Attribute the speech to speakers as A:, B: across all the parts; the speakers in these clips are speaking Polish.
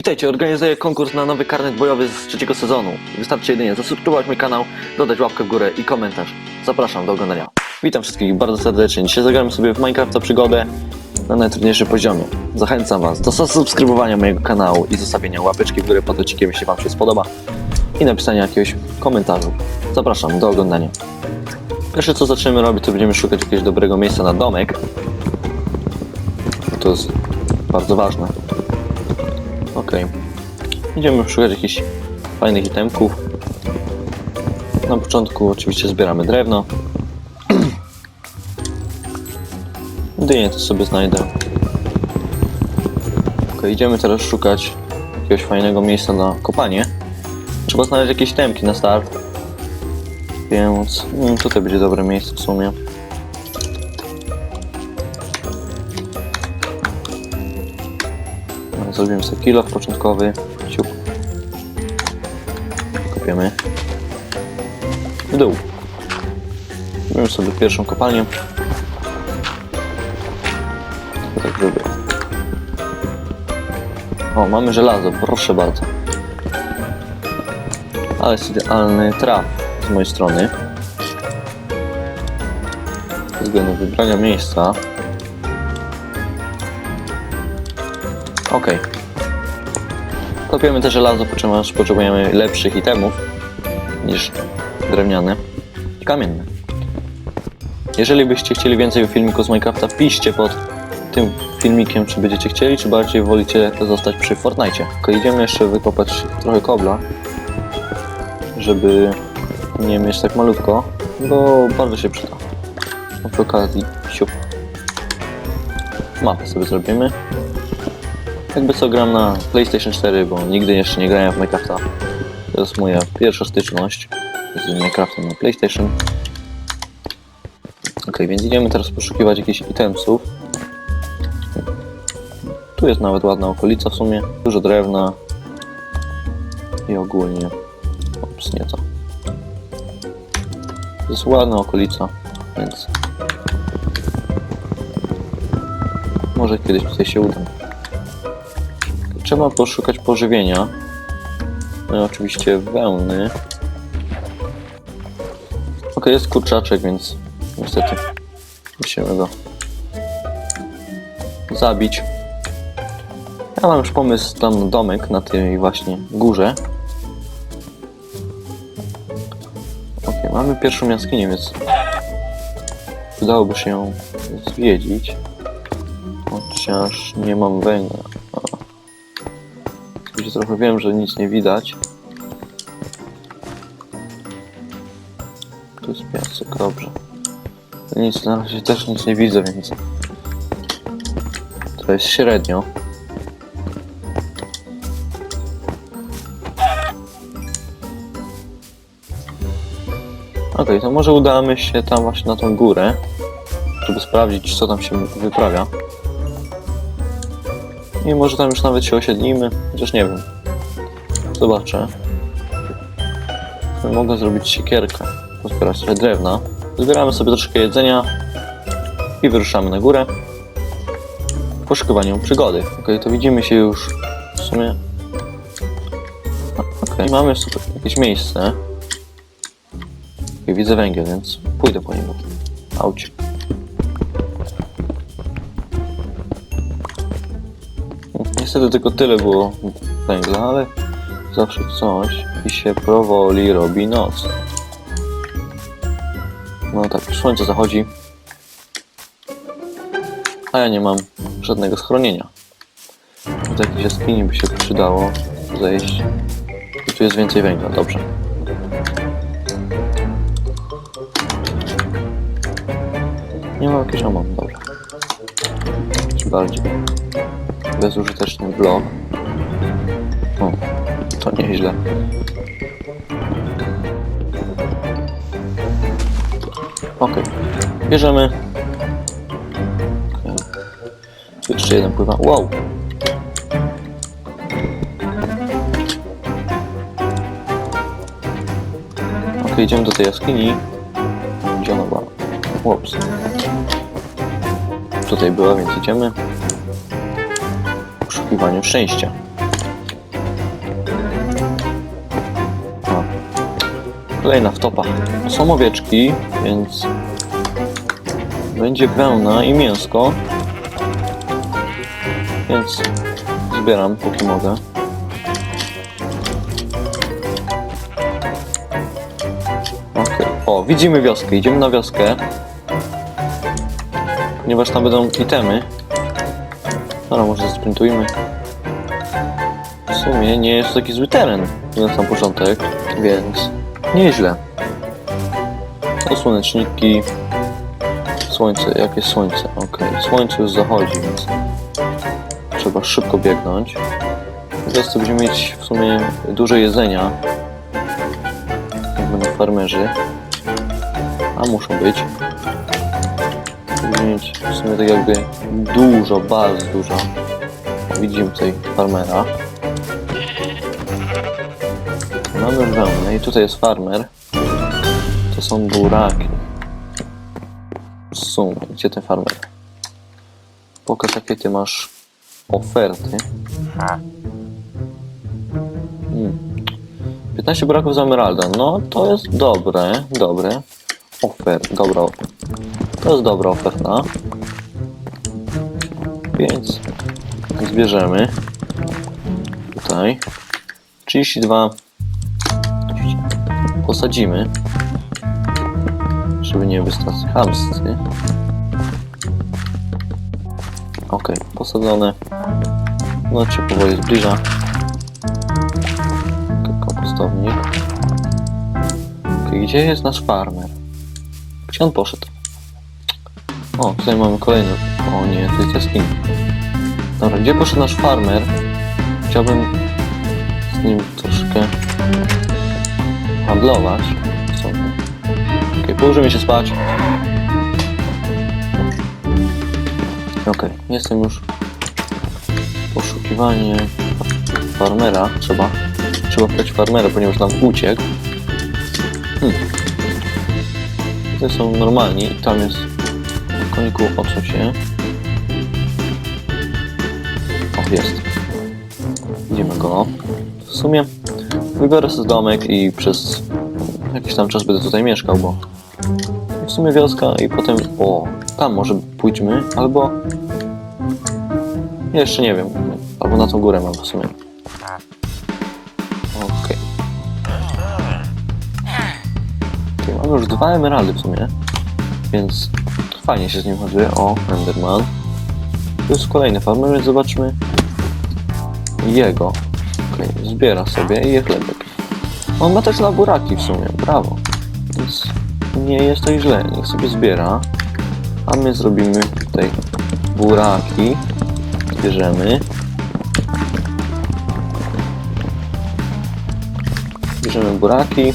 A: Witajcie, organizuję konkurs na nowy karnet bojowy z trzeciego sezonu. Wystarczy jedynie zasubskrybować mój kanał, dodać łapkę w górę i komentarz. Zapraszam do oglądania. Witam wszystkich bardzo serdecznie. Dzisiaj zagramy sobie w Minecrafta przygodę na najtrudniejszym poziomie. Zachęcam Was do zasubskrybowania mojego kanału i zostawienia łapeczki w górę pod odcinkiem, jeśli Wam się spodoba i napisania jakiegoś komentarzu. Zapraszam do oglądania. Pierwsze co zaczniemy robić, to będziemy szukać jakiegoś dobrego miejsca na domek. To jest bardzo ważne. Okej. Idziemy szukać jakichś fajnych itemków. Na początku oczywiście zbieramy drewno. Dynię to sobie znajdę. Idziemy teraz szukać jakiegoś fajnego miejsca na kopanie. Trzeba znaleźć jakieś temki na start. Więc mm, tutaj będzie dobre miejsce w sumie. Zrobimy sobie kilo początkowy. Siup. Kopiemy. W dół. Zrobimy sobie pierwszą kopalnię. To tak lubię. O, mamy żelazo, proszę bardzo. Ale jest idealny traf z mojej strony. Ze względu wybrania miejsca. Okej. Kopiemy te żelazo, ponieważ potrzebujemy lepszych itemów niż drewniane i kamienne. Jeżeli byście chcieli więcej filmików z Minecrafta, piszcie pod tym filmikiem, czy będziecie chcieli, czy bardziej wolicie zostać przy Fortnite. Ok, idziemy jeszcze wykopać trochę kobla, żeby nie mieć tak malutko, bo bardzo się przyda. A przy okazji, siup. Mapę sobie zrobimy. Jakby co gram na PlayStation 4, bo nigdy jeszcze nie grałem w Minecrafta. To jest moja pierwsza styczność z Minecraftem na PlayStation. Ok, więc idziemy teraz poszukiwać jakichś itemsów. Tu jest nawet ładna okolica w sumie. Dużo drewna. I ogólnie... Ops, nie to. To jest ładna okolica, więc... Może kiedyś tutaj się uda. Trzeba poszukać pożywienia. No i oczywiście wełny. Ok, jest kurczaczek, więc niestety musimy go zabić. Ja mam już pomysł tam domek na tej właśnie górze. Ok, mamy pierwszą jaskinię, więc wydałoby się ją zwiedzić. Chociaż nie mam węgla. Oczywiście trochę wiem, że nic nie widać. Tu jest piasek, dobrze. Nic na razie też nic nie widzę, więc to jest średnio. Okej, to może udamy się tam właśnie na tą górę, żeby sprawdzić co tam się wyprawia. I może tam już nawet się osiedlimy, chociaż nie wiem. Zobaczę. Mogę zrobić siekierkę, pozbierać trochę drewna. Zbieramy sobie troszkę jedzenia i wyruszamy na górę w poszukiwaniu przygody. Ok, to widzimy się już w sumie. Ok, mamy tutaj jakieś miejsce. Ok, widzę węgiel, więc pójdę po niego. Auć. Niestety tylko tyle było węgla, ale zawsze coś i się powoli robi noc. No tak, słońce zachodzi. A ja nie mam żadnego schronienia. Do jakiejś jaskini by się przydało zejść. I tu jest więcej węgla, dobrze. Nie ma jakiegoś, o mam, dobra. Czy bardziej. Bezużyteczny blok. O, to nieźle. Okej, bierzemy. Okej. Tu Jeszcze jeden pływa. Wow! Okej, idziemy do tej jaskini. Gdzie ona była? Łops. Tutaj była, więc idziemy poszukiwaniu szczęścia. O. Kolejna wtopa. Są owieczki, więc będzie wełna i mięsko. Więc zbieram póki mogę. Okay. O, widzimy wioskę. Idziemy na wioskę. Ponieważ tam będą itemy, Dobra, może zasprintujmy. W sumie nie jest to taki zły teren na sam początek, więc nieźle. To słoneczniki. Słońce, jakie słońce? Okej, słońce już zachodzi, więc trzeba szybko biegnąć. Teraz to będziemy mieć w sumie dużo jedzenia. Jak będą farmerzy. A muszą być. Mieć w sumie tak jakby dużo, bardzo dużo. Widzimy tutaj farmera. Mamy wełnę i tutaj jest farmer. To są buraki. Sumie, gdzie ten farmer? Pokaż jakie ty masz oferty. Hmm. 15 buraków za emeralda. No to jest dobre, dobre. Ofer, dobra. To jest dobra oferta. Więc zbierzemy. Tutaj. 32 posadzimy, żeby nie byli tacy chamscy. Ok, posadzone. No się powoli zbliża. Kompostownik. Ok, gdzie jest nasz farmer? Gdzie on poszedł? O, tutaj mamy kolejny. O nie, to jest jaskinia. Dobra, gdzie poszedł nasz farmer? Chciałbym z nim troszkę handlować. Okej, położymy się spać. Okej, jestem już. Poszukiwanie farmera. Trzeba. Trzeba pytać farmera, ponieważ nam uciekł. Hmm. Tutaj są normalni. Tam jest. Koniku, odsuń się. O, jest. Widzimy go. W sumie wybiorę sobie domek i przez jakiś tam czas będę tutaj mieszkał, bo w sumie wioska i potem, o, tam może pójdźmy, albo jeszcze nie wiem, albo na tą górę mam w sumie. Okej. Okay. Mam już dwa emeraldy w sumie, więc fajnie się z nim chodzi. O, Enderman. Tu jest kolejny farmer, więc zobaczmy jego. Okej, zbiera sobie i je chlebek. On ma też na buraki w sumie, brawo. Więc nie jest to źle, niech sobie zbiera. A my zrobimy tutaj buraki. Bierzemy. Bierzemy buraki.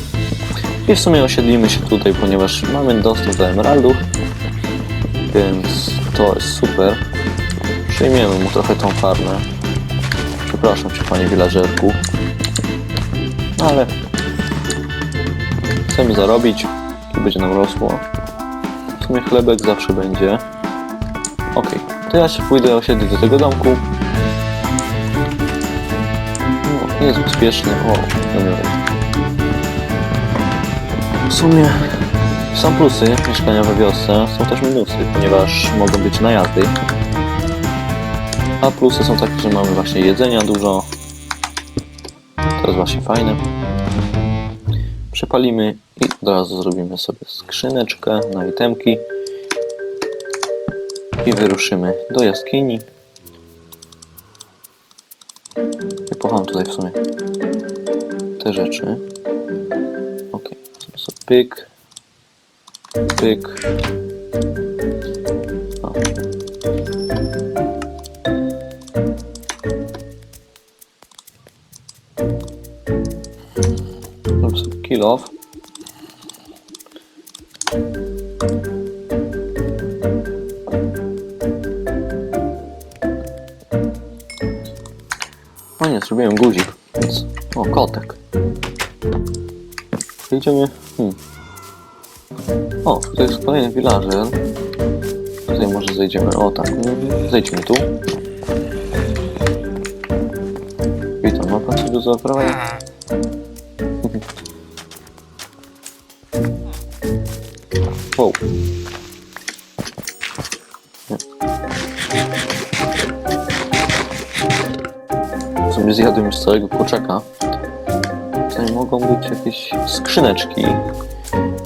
A: I w sumie osiedlimy się tutaj, ponieważ mamy dostęp do emeraldów. Więc to jest super. Przejmiemy mu trochę tą farmę. Przepraszam cię, panie villagerku. No ale chcemy zarobić i będzie nam rosło. W sumie chlebek zawsze będzie. Ok, to ja się pójdę osiedlić do tego domku. No, jest bezpieczny. O, no nie wiem. W sumie są plusy mieszkania we wiosce, są też minusy, ponieważ mogą być najazdy. A plusy są takie, że mamy właśnie jedzenia dużo. To jest właśnie fajne. Przepalimy i od razu zrobimy sobie skrzyneczkę na itemki. I wyruszymy do jaskini. I pochowam tutaj w sumie te rzeczy. Ok, sobie pyk. Pyk. O. Kill off. O nie, zrobiłem guzik, więc... O, kotek. Idziemy... O, tutaj jest kolejny villager. Tutaj może zejdziemy. O tak, zejdźmy tu. Witam, ma pan coś do zaoferowania? Wow. W sumie zjadłem już całego kurczaka. Tutaj mogą być jakieś skrzyneczki.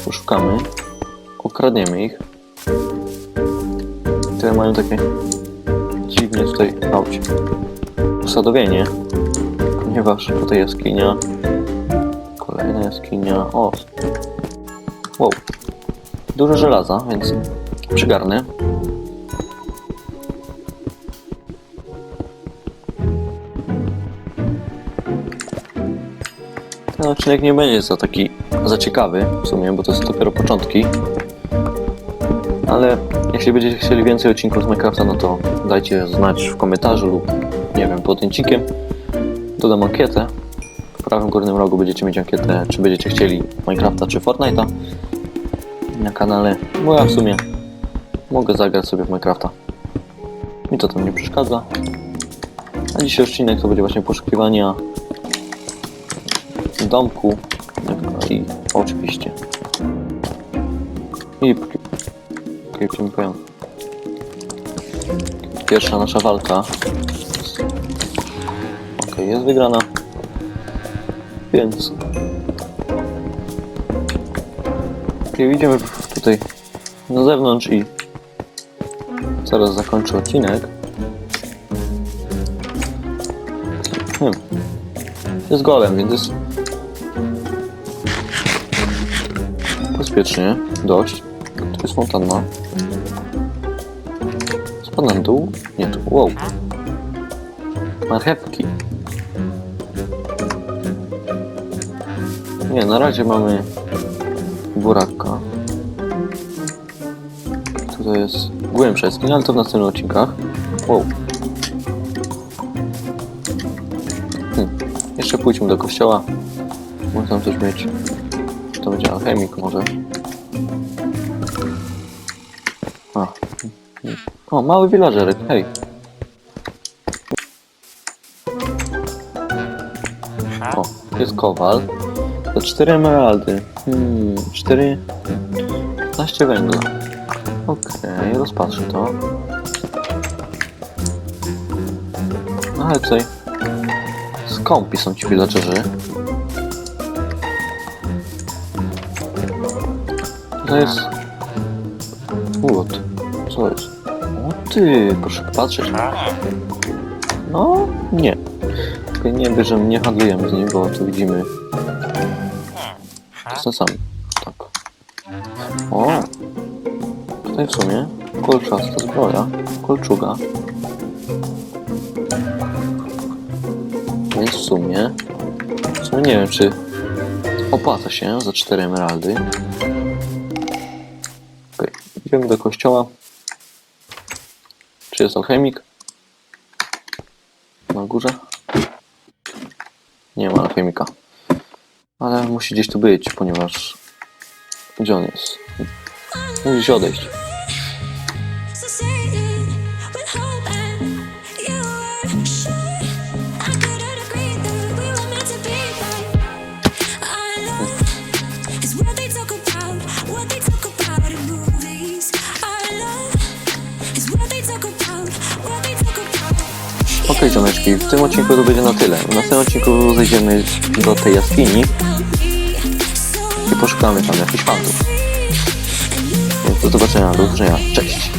A: Poszukamy. Okradniemy ich. Te mają takie dziwnie tutaj auć usadowienie, ponieważ tutaj jaskinia, kolejna jaskinia, o, wow, dużo żelaza, więc przygarnę. Ten odcinek nie będzie za taki za ciekawy w sumie, bo to jest dopiero początki. Ale jeśli będziecie chcieli więcej odcinków z Minecrafta, no to dajcie znać w komentarzu lub nie wiem, pod odcinkiem. Dodam ankietę. W prawym górnym rogu będziecie mieć ankietę, czy będziecie chcieli Minecrafta czy Fortnite'a na kanale. Bo ja w sumie mogę zagrać sobie w Minecrafta. Mi to tam nie przeszkadza. A dzisiaj odcinek to będzie właśnie poszukiwania domku no i oczywiście i Pierwsza nasza walka. Okej, jest wygrana. Więc... Okej, idziemy tutaj na zewnątrz i zaraz zakończę odcinek. Hmm. Jest golem, więc jest bezpiecznie, dość. Tu jest fontanna. Spadł na dół? Nie, tu. Wow. Marchewki. Nie, na razie mamy buraka. Tutaj jest głębsza jaskinia, ale to w następnych odcinkach. Wow. Hmm. Jeszcze pójdźmy do kościoła. Może tam coś mieć. To będzie alchemik może. O, mały villagerek, hej. O, jest kowal. To 4 emeraldy. Hmm, 4... 15 węgla. Okej, rozpatrzę to. No ale tutaj... Skąpi są ci villagerzy. To jest... Łód. Co jest? Ty, proszę patrzeć. No, nie. Tylko nie bierzemy, nie handlujemy z nim, bo tu widzimy. To jest ten sam. Tak. O! Tutaj w sumie kolczasta zbroja, kolczuga. Więc w sumie, w sumie nie wiem, czy opłaca się za 4 emeraldy. Okej, idziemy do kościoła. Czy jest alchemik? Na górze? Nie ma alchemika. Ale musi gdzieś tu być, ponieważ... Gdzie on jest? Musi się odejść. Ziomeczki, w tym odcinku to będzie na tyle. W następnym odcinku zejdziemy do tej jaskini i poszukamy tam jakichś fantów. Więc do zobaczenia, do usłyszenia. Cześć!